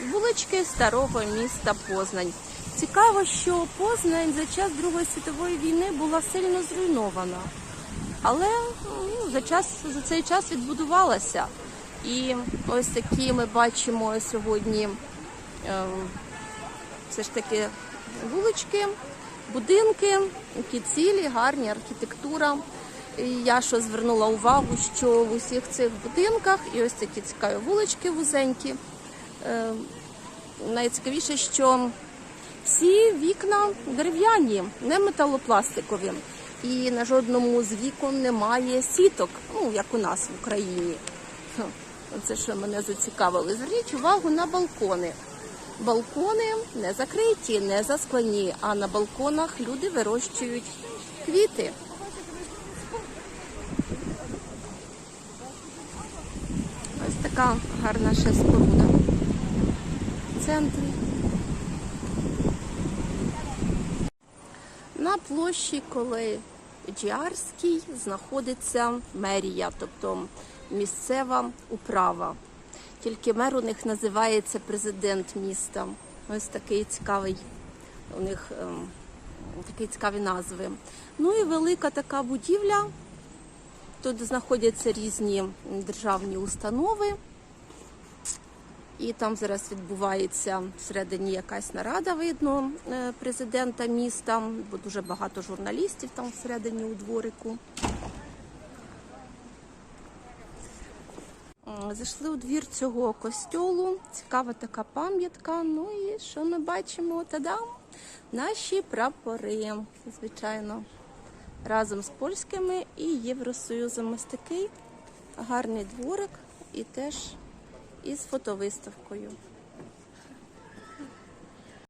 Вулички старого міста Познань. Цікаво, що Познань за час Другої світової війни була сильно зруйнована, але ну, за, час, за цей час відбудувалася. І ось такі ми бачимо сьогодні е, все ж таки вулички, будинки, які цілі, гарні, архітектура. І я що звернула увагу, що в усіх цих будинках і ось такі цікаві вулички вузенькі. Е, найцікавіше, що всі вікна дерев'яні, не металопластикові. І на жодному з вікон немає сіток, ну як у нас в Україні. Це що мене зацікавило. Зверніть увагу на балкони. Балкони не закриті, не засклені, а на балконах люди вирощують квіти. Ось така гарна ще споруда центрі. На площі Коледжіарській знаходиться мерія, тобто місцева управа. Тільки мер у них називається президент міста. Ось такий цікавий у них ем, такі цікаві назви. Ну і велика така будівля. Тут знаходяться різні державні установи. І там зараз відбувається всередині якась нарада, видно, е, президента міста, бо дуже багато журналістів там всередині у дворику. Зайшли у двір цього костьолу. Цікава така пам'ятка. Ну і що ми бачимо? Та-дам! Наші прапори, звичайно, разом з польськими і Євросоюзом. Ось такий гарний дворик і теж із фотовиставкою.